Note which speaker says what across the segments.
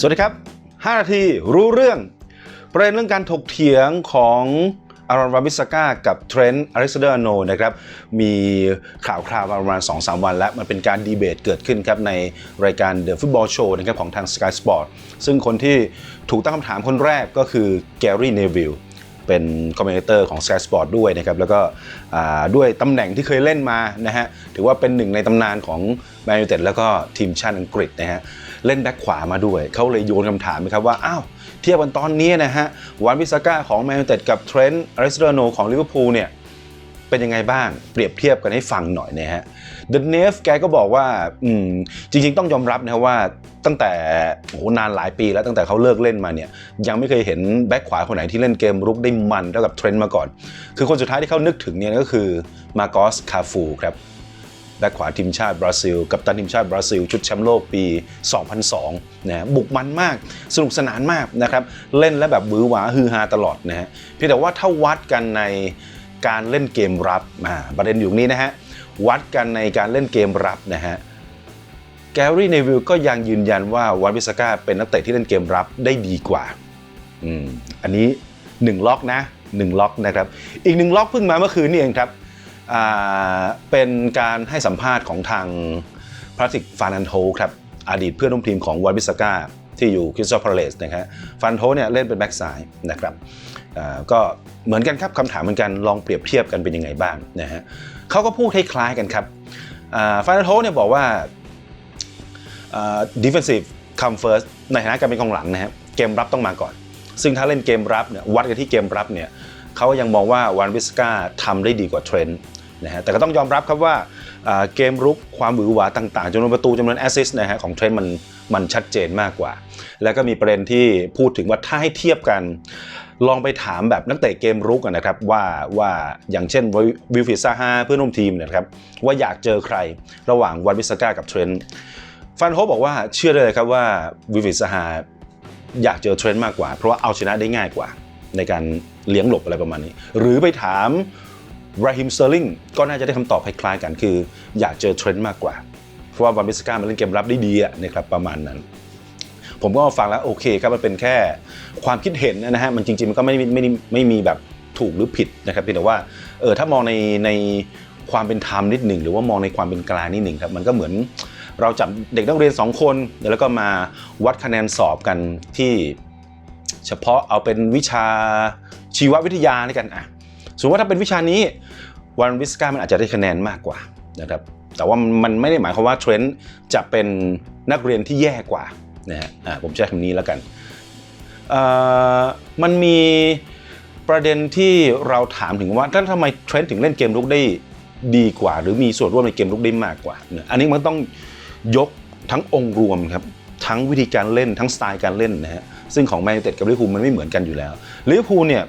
Speaker 1: สวัสดีครับ 5 นาทีรู้เรื่อง ประเด็นเรื่องการถกเถียงของอารอนวามิสก้ากับเทรนต์อเล็กซานเดอร์โนนะครับ มีข่าวคราวประมาณ 2-3 วันแล้ว มันเป็นการดีเบตเกิดขึ้นครับ ในรายการ The Football Show นะครับของทาง Sky Sport ซึ่งคนที่ถูกตั้งคำถามคนแรกก็คือแกรี่เนวิล เป็นคอมเมนเตอร์ของ Sky Sport ด้วยนะครับแล้วก็ด้วยตำแหน่งที่เคยเล่นมานะฮะถือว่าเป็นหนึ่งในตำนานของแมนยูเต็ดแล้วก็ทีมชาติอังกฤษนะฮะเล่นแบ็คขวามาด้วย เขาเลยโยนคำถามนะครับว่าอ้าวเทียบกันตอนนี้นะฮะวันวิสก้าของแมนยูเต็ดกับเทรนต์อาริสเดอร์โนของลิเวอร์พูลเนี่ย เป็นยังไงบ้าง เปรียบเทียบกันให้ฟังหน่อยนะฮะ The n e f แกก็บอกว่าอืมจริง ๆ ต้องยอมรับนะครับว่าตั้งแต่โหนานหลายปีแล้วตั้งแต่เขาเลิกเล่นมาเนี่ยยังไม่เคยเห็นแบ็คขวาคนไหนที่เล่นเกมรุกได้มันเท่ากับเทรนต์มาก่อน คือคนสุดท้ายที่เขานึกถึงเนี่ยก็คือมาโกสคาฟูครับแบ็คขวาทีมชาติบราซิล กับตันทีมชาติบราซิล ชุดแชมป์โลกปี 2002 นะฮะบุกมันมาก สนุกสนานมากนะครับ เล่นแล้วแบบหวือหวาฮือฮาตลอดนะฮะ เพียงแต่ว่าถ้าวัดกันใน การเล่นเกมรับอ่าประเด็นอยู่ตรงนี้นะฮะวัดกันในการเล่นเกมรับนะฮะแกรี่เนวิลก็ยังยืนยันว่าวันวิสก้าเป็นนักเตะที่เล่นเกมรับได้ดีกว่าอืมอันนี้ 1 ล็อกนะ1ล็อกนะครับอีกหนึ่งล็อกเพิ่งมาเมื่อคืนนี่เองครับอ่าเป็นการให้สัมภาษณ์ของทางพาติกฟานันโทครับอดีตเพื่อนร่วมทีมของวันวิสก้า ที่อยู่คริสตัลพาเลสนะครับฟันโทเนี่ยเล่นเป็นแบ็กซ้ายนะครับก็เหมือนกันครับคำถามเหมือนกันลองเปรียบเทียบกันเป็นยังไงบ้างนะฮะเขาก็พูดคล้ายๆกันครับฟันโทเนี่ยบอกว่า defensive come first ในฐานะการเป็นกองหลังนะครับเกมรับต้องมาก่อน ซึ่งถ้าเล่นเกมรับเนี่ยวัดกันที่เกมรับเนี่ยเขายังมองว่าวานวิสกาทำได้ดีกว่าเทรนต์ นะฮะแต่ก็ต้องยอมรับครับว่าเกมรุกความหวือหวาต่างๆจำนวนประตูจำนวนแอสซิสต์นะฮะของเทรนต์มันมันชัดเจนมากกว่า แล้วก็มีประเด็นที่พูดถึงว่าถ้าให้เทียบกัน ลองไปถามแบบนักเตะเกมรุกนะครับว่าว่าอย่างเช่นวิลฟิดซาฮาเพื่อนร่วมทีมนะครับว่าอยากเจอใครระหว่างวันวิสก้ากับเทรนต์ฟันโฮบอกว่าเชื่อได้เลยครับว่าวิวิสหาอยากเจอเทรนด์มากกว่า เพราะว่าเอาชนะได้ง่ายกว่าในการเลี้ยงหลบอะไรประมาณนี้ หรือไปถาม ราฮิมเตอร์ลิงก็น่าจะได้คำตอบคล้ายๆกันคือ อยากเจอเทรนด์มากกว่า เพราะว่าวันบิสกามันเล่นเกมรับได้ดีอะนะครับประมาณนั้น ผมก็ฟังแล้วโอเคครับมันเป็นแค่ความคิดเห็นนะฮะมันจริงๆมันก็ไม่ไม่ไม่ไม่มีแบบถูกหรือผิดนะครับเพียงแต่ว่าเออถ้ามองในในความเป็นธรรมนิดหนึ่งหรือว่ามองในความเป็นกลางนิดหนึ่งครับมันก็เหมือนเราจับเด็กนักเรียน 2 คนแล้วก็มาวัดคะแนนสอบกันที่เฉพาะเอาเป็นวิชาชีววิทยานี่กันอะ สมมติว่าถ้าเป็นวิชานี้วันวิสกามันอาจจะได้คะแนนมากกว่านะครับแต่ว่ามันไม่ได้หมายความว่าเทรนด์จะเป็นนักเรียนที่แย่กว่านะฮะผมใช้คำนี้แล้วกันมันมีประเด็นที่เราถามถึงว่าถ้านทำไมเทรนด์ถึงเล่นเกมลุกได้ดีกว่า หรือมีส่วนร่วมในเกมลุกได้มากกว่าอันนี้มันต้องยกทั้งองค์รวมครับทั้งวิธีการเล่นทั้งสไตล์การเล่นนะฮะซึ่งของแมนยูเต็ดกับลิเวอร์พูลมันไม่เหมือนกันอยู่แล้วลิเวอร์พูลเนี่ย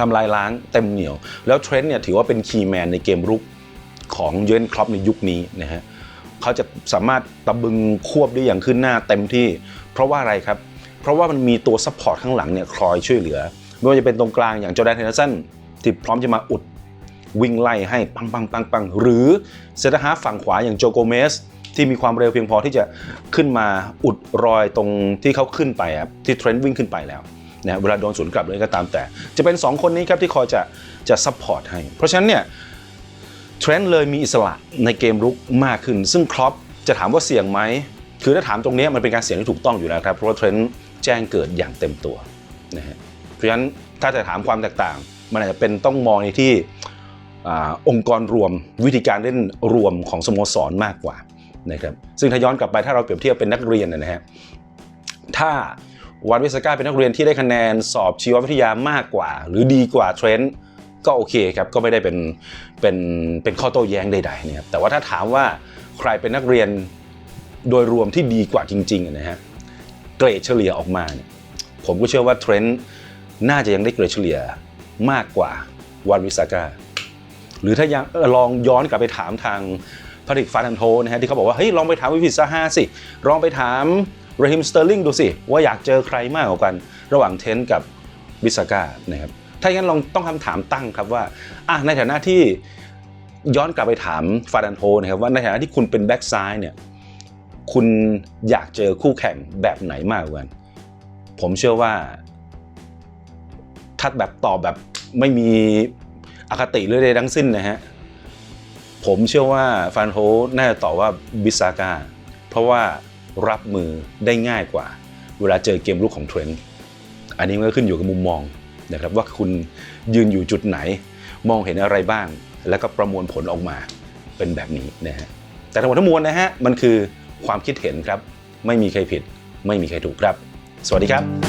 Speaker 1: ทำลายล้างเต็มเหนียว แล้วเทรนต์เนี่ยถือว่าเป็นคีย์แมนในเกมรุกของเยนครอปในยุคนี้นะฮะเขาจะสามารถตะบึงควบได้อย่างขึ้นหน้าเต็มที่ เพราะว่าอะไรครับ เพราะว่ามันมีตัวซัพพอร์ตข้างหลังเนี่ยคอยช่วยเหลือ ไม่ว่าจะเป็นตรงกลางอย่างจอร์แดนเฮนเดอร์สันที่พร้อมจะมาอุดวิ่งไล่ให้ปังปังปังปังหรือเซตฮาฝั่งขวาอย่างโจโกเมสที่มีความเร็วเพียงพอที่จะขึ้นมาอุดรอยตรงที่เขาขึ้นไปครับที่เทรนต์วิ่งขึ้นไปแล้ว นะเวลาโดนสวนกลับเลยก็ตามแต่ จะเป็น 2 คนนี้ครับที่คอยจะจะซัพพอร์ตให้ เพราะฉะนั้นเนี่ยเทรนต์เลยมีอิสระในเกมรุกมากขึ้น ซึ่งครอปจะถามว่าเสี่ยงไหม คือถ้าถามตรงนี้มันเป็นการเสี่ยงที่ถูกต้องอยู่แล้วครับ เพราะว่าเทรนต์แจ้งเกิดอย่างเต็มตัวนะฮะเพราะฉะนั้นถ้าจะถามความแตกต่าง มันอาจจะเป็นต้องมองในที่อองค์กรรวมวิธีการเล่นรวมของสโมสรมากกว่านะครับซึ่งถ้าย้อนกลับไปถ้าเราเปรียบเทียบเป็นนักเรียนนะฮะถ้า วันวิสก้าเป็นนักเรียนที่ได้คะแนนสอบชีววิทยามากกว่า หรือดีกว่าเทรนด์ก็โอเคครับก็ไม่ได้เป็นเป็นเป็นข้อโต้แย้งใดๆนะครับแต่ว่าถ้าถามว่าใครเป็นนักเรียนโดยรวมที่ดีกว่าจริงๆนะฮะเกรดเฉลี่ยออกมาเนี่ยผมก็เชื่อว่าเทรนด์น่าจะยังได้เกรดเฉลี่ยมากกว่าวันวิสก้าหรือถ้ายังออลองย้อนกลับไปถามทางพาริกฟาทันโทนะฮะที่เขาบอกว่าเฮ้ยลองไปถามวิฟิซาฮาสิลองไปถาม รฮิมสเตอร์ลิงดูสิ ว่าอยากเจอใครมากกว่ากัน ระหว่างเทนกับวิสก้านะครับถ้าอย่างนั้นลองต้องคำถามตั้งครับว่าอะในฐานะที่ย้อนกลับไปถามฟาดันโทนะครับว่าในฐานะที่คุณเป็นแบ็กซ้ายเนี่ยคุณอยากเจอคู่แข่งแบบไหนมากกว่ากัน ผมเชื่อว่าถ้าแบบตอบแบบไม่มีอคติเลยใดทั้งสิ้นนะฮะ ผมเชื่อว่าฟานโฮน่าจะตอบว่าบิซาก้าเพราะว่า รับมือได้ง่ายกว่า เวลาเจอเกมลุกของเทรนด์อันนี้มันก็ขึ้นอยู่กับมุมมองนะครับว่าคุณยืนอยู่จุดไหน มองเห็นอะไรบ้าง แล้วก็ประมวลผลออกมาเป็นแบบนี้นะฮะแต่ทั้งหมดทั้งมวลนะฮะมันคือความคิดเห็นครับ ไม่มีใครผิด ไม่มีใครถูกครับ สวัสดีครับ